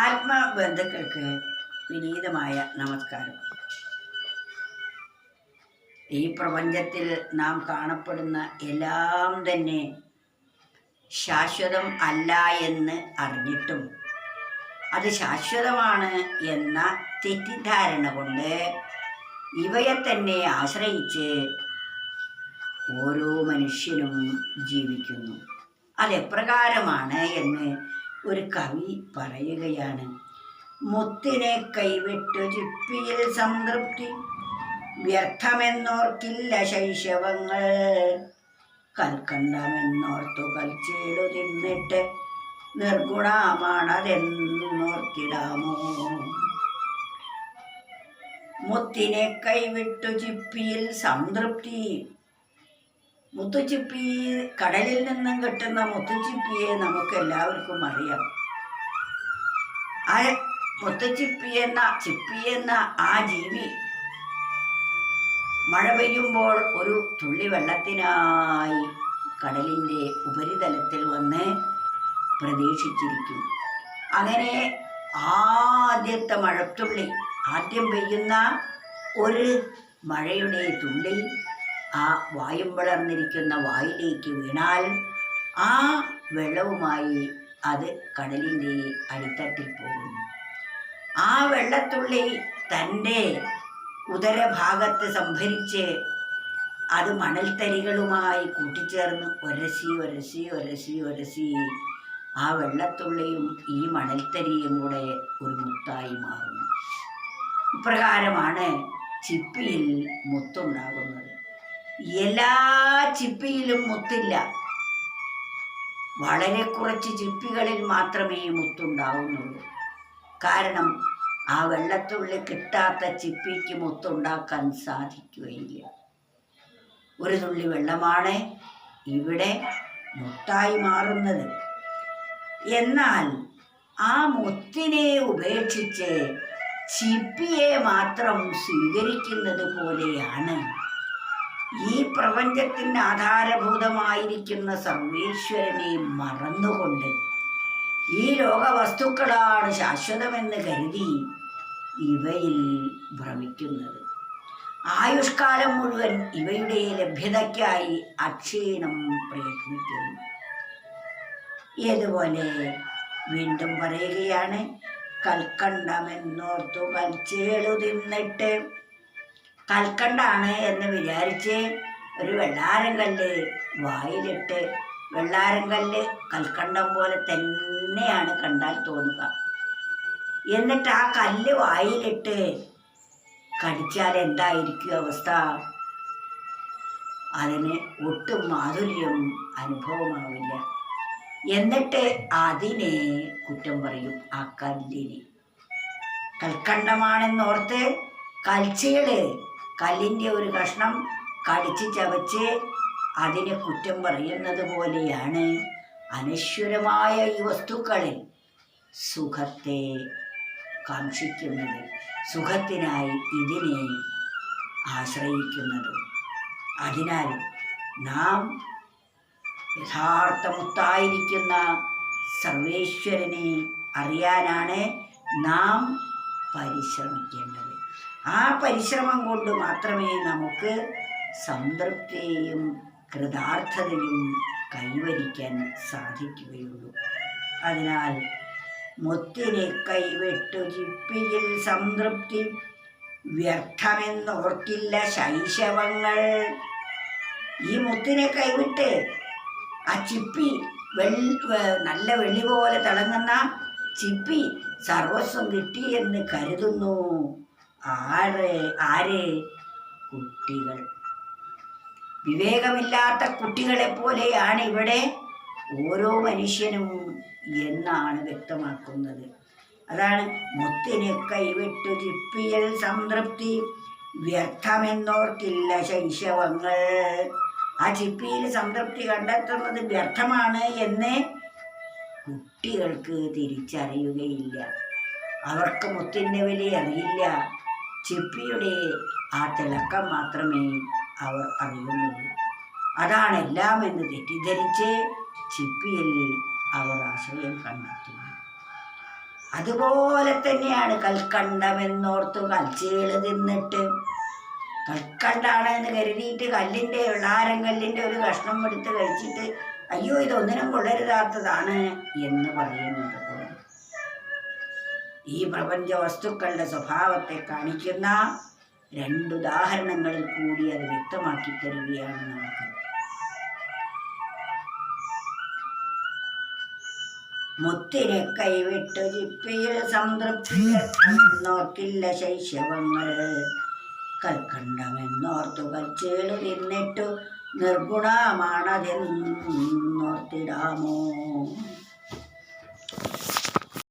ആത്മബന്ധുക്കൾക്ക് വിനീതമായ നമസ്കാരം. ഈ പ്രപഞ്ചത്തിൽ നാം കാണപ്പെടുന്ന എല്ലാം തന്നെ ശാശ്വതം അല്ല എന്ന് അറിഞ്ഞിട്ടും അത് ശാശ്വതമാണ് എന്ന തെറ്റിദ്ധാരണ കൊണ്ട് ഇവയെ തന്നെ ആശ്രയിച്ച് ഓരോ മനുഷ്യനും ജീവിക്കുന്നു. അതെപ്രകാരമാണ് എന്ന് ഒരു കവി പറയുകയാണ് മുത്തിനെ കൈവിട്ടു ചിപ്പിയിൽ സംതൃപ്തി വ്യർത്ഥമെന്നോർക്കില്ല ശൈശവങ്ങൾ. കൽക്കണ്ടമെന്നോർത്തു കൽച്ചേടു തിന്നിട്ട് നിർഗുണമാണതെന്നോർത്തിടാമോ? മുത്തിനെ കൈവിട്ടു ചിപ്പിയിൽ സംതൃപ്തി മുത്തുച്ചിപ്പി കടലിൽ നിന്നും കിട്ടുന്ന മുത്തുച്ചിപ്പിയെ നമുക്ക് എല്ലാവർക്കും അറിയാം. ആ മുത്തുച്ചിപ്പി എന്ന ചിപ്പി എന്ന ആ ജീവി മഴ പെയ്യുമ്പോൾ ഒരു തുള്ളി വെള്ളത്തിനായി കടലിന്റെ ഉപരിതലത്തിൽ വന്ന് പ്രതീക്ഷിച്ചിരിക്കും. അങ്ങനെ ആദ്യത്തെ മഴത്തുള്ളി ആദ്യം പെയ്യുന്ന ഒരു മഴയുടെ തുള്ളി ആ വായും വളർന്നിരിക്കുന്ന വായിലേക്ക് വീണാൽ ആ വെള്ളവുമായി അത് കടലിന്റെ അടിത്തട്ടിൽ പോകുന്നു ആ വെള്ളത്തുള്ളി തന്റെ ഉദരഭാഗത്ത് സംഭരിച്ച് അത് മണൽത്തരികളുമായി കൂട്ടിച്ചേർന്ന് ഒരസി ഒരസി ഒരസി ഒരസി ആ വെള്ളത്തുള്ളിയും ഈ മണൽത്തരിയും കൂടെ ഒരു മുത്തായി മാറുന്നു. ഇപ്രകാരമാണ് ചിപ്പിയിൽ മുത്തുണ്ടാകുന്നത്. എല്ലാ ചിപ്പിയിലും മുത്തില്ല. വളരെ കുറച്ച് ചിപ്പികളിൽ മാത്രമേ മുത്തുണ്ടാവുന്നുള്ളൂ. കാരണം ആ വെള്ളത്തുള്ളി കിട്ടാത്ത ചിപ്പിക്ക് മുത്തുണ്ടാക്കാൻ സാധിക്കുകയില്ല. ഒരു തുള്ളി വെള്ളമാണ് ഇവിടെ മുത്തായി മാറുന്നത്. എന്നാൽ ആ മുത്തിനെ ഉപേക്ഷിച്ച് ചിപ്പിയെ മാത്രം സ്വീകരിക്കുന്നത് പോലെയാണ് ഈ പ്രപഞ്ചത്തിന് ആധാരഭൂതമായിരിക്കുന്ന സർവേശ്വരനെ മറന്നുകൊണ്ട് ഈ ലോകവസ്തുക്കളാണ് ശാശ്വതമെന്ന് കരുതി ഇവയിൽ ഭ്രമിക്കുന്നത്. ആയുഷ്കാലം മുഴുവൻ ഇവയുടെ ലഭ്യതയ്ക്കായി അക്ഷീണം പ്രയത്നിക്കുന്നു. ഇതുപോലെ വീണ്ടും പറയുകയാണ് കൽക്കണ്ടമെന്നോർത്തു കൽച്ചേളു തിന്നിട്ട് കൽക്കണ്ടാണ് എന്ന് വിചാരിച്ച് ഒരു വെള്ളാരം കല്ല് വായിലിട്ട് വെള്ളാരം കല്ല് കൽക്കണ്ടം പോലെ തന്നെയാണ് കണ്ടാൽ തോന്നുക. എന്നിട്ട് ആ കല്ല് വായിലിട്ട് കടിച്ചാൽ എന്തായിരിക്കും അവസ്ഥ? അതിന് ഒട്ടും മാധുര്യം അനുഭവമാവില്ല. എന്നിട്ട് അതിനെ കുറ്റം പറയും ആ കല്ലിനെ. കൽക്കണ്ടമാണെന്നോർത്ത് കൽച്ചകൾ കല്ലിന്റെ ഒരു കഷ്ണം കടിച്ച് ചവച്ച് അതിനെ കുറ്റം പറയുന്നത് പോലെയാണ്. അനശ്വരമായ ഈ വസ്തുക്കളിൽ സുഖത്തെ കാക്ഷിക്കുന്നത് സുഖത്തിനായി ഇതിനെ ആശ്രയിക്കുന്നത്. അതിനാൽ നാം യഥാർത്ഥമുത്തായിരിക്കുന്ന സർവേശ്വരനെ അറിയാനാണ് നാം പരിശ്രമിക്കേണ്ടത്. ആ പരിശ്രമം കൊണ്ട് മാത്രമേ നമുക്ക് സംതൃപ്തിയും കൃതാർത്ഥതയും കൈവരിക്കാൻ സാധിക്കുകയുള്ളൂ. അതിനാൽ മുത്തിനെ കൈവിട്ടു ചിപ്പിയിൽ സംതൃപ്തി വ്യർത്ഥമെന്നോർക്കില്ല ശൈശവങ്ങൾ. ഈ മുത്തിനെ കൈവിട്ട് ആ ചിപ്പി നല്ല വെള്ളി പോലെ തിളങ്ങുന്ന ചിപ്പി സർവസ്വം കിട്ടി എന്ന് കരുതുന്നു. ആര് ആര്? കുട്ടികൾ. വിവേകമില്ലാത്ത കുട്ടികളെ പോലെയാണ് ഇവിടെ ഓരോ മനുഷ്യനും എന്നാണ് വ്യക്തമാക്കുന്നത്. അതാണ് മുത്തിന് കൈവിട്ടു തിപ്പിയൽ സംതൃപ്തി വ്യർത്ഥമെന്നോർക്കില്ല ശൈശവങ്ങൾ. ആ ചിപ്പിയിൽ സംതൃപ്തി കണ്ടെത്തുന്നത് വ്യർത്ഥമാണ് എന്ന് കുട്ടികൾക്ക് തിരിച്ചറിയുകയില്ല. അവർക്ക് മുത്തിന്റെ വില അറിയില്ല ചിപ്പിയുടെ ആ തിളക്കം മാത്രമേ അവർ അറിയുന്നുള്ളൂ. അതാണ് എല്ലാം എന്ന് തെറ്റിദ്ധരിച്ച് ചിപ്പിയിൽ അവർ ആശ്രയം കണ്ടെത്തുന്നു അതുപോലെ തന്നെയാണ് കൽക്കണ്ടമെന്നോർത്ത് കൽച്ചേൾ തിന്നിട്ട് കൽക്കണ്ടാണ് എന്ന് കരുതിയിട്ട് കല്ലിന്റെ ഉള്ളാരം കല്ലിന്റെ ഒരു കഷ്ണം എടുത്ത് കഴിച്ചിട്ട് അയ്യോ ഇതൊന്നിനും കൊള്ളരുതാത്തതാണ് എന്ന് പറയുന്നത് പോലെ. ഈ പ്രപഞ്ച വസ്തുക്കളുടെ സ്വഭാവത്തെ കാണിക്കുന്ന രണ്ടുദാഹരണങ്ങളിൽ കൂടി അത് വ്യക്തമാക്കി തരികയാണ് നമുക്ക്. മുത്തിനെ കൈവിട്ട് ജിപ്പിയിൽ സംതൃപ്തിയെന്നോർക്കില്ല ശൈശവങ്ങൾ. കൽക്കണ്ടമെന്നോർത്തു കൽച്ചേൾ തിന്നിട്ടു നിർഗുണമാണതെന്നോർത്തിടാമോ?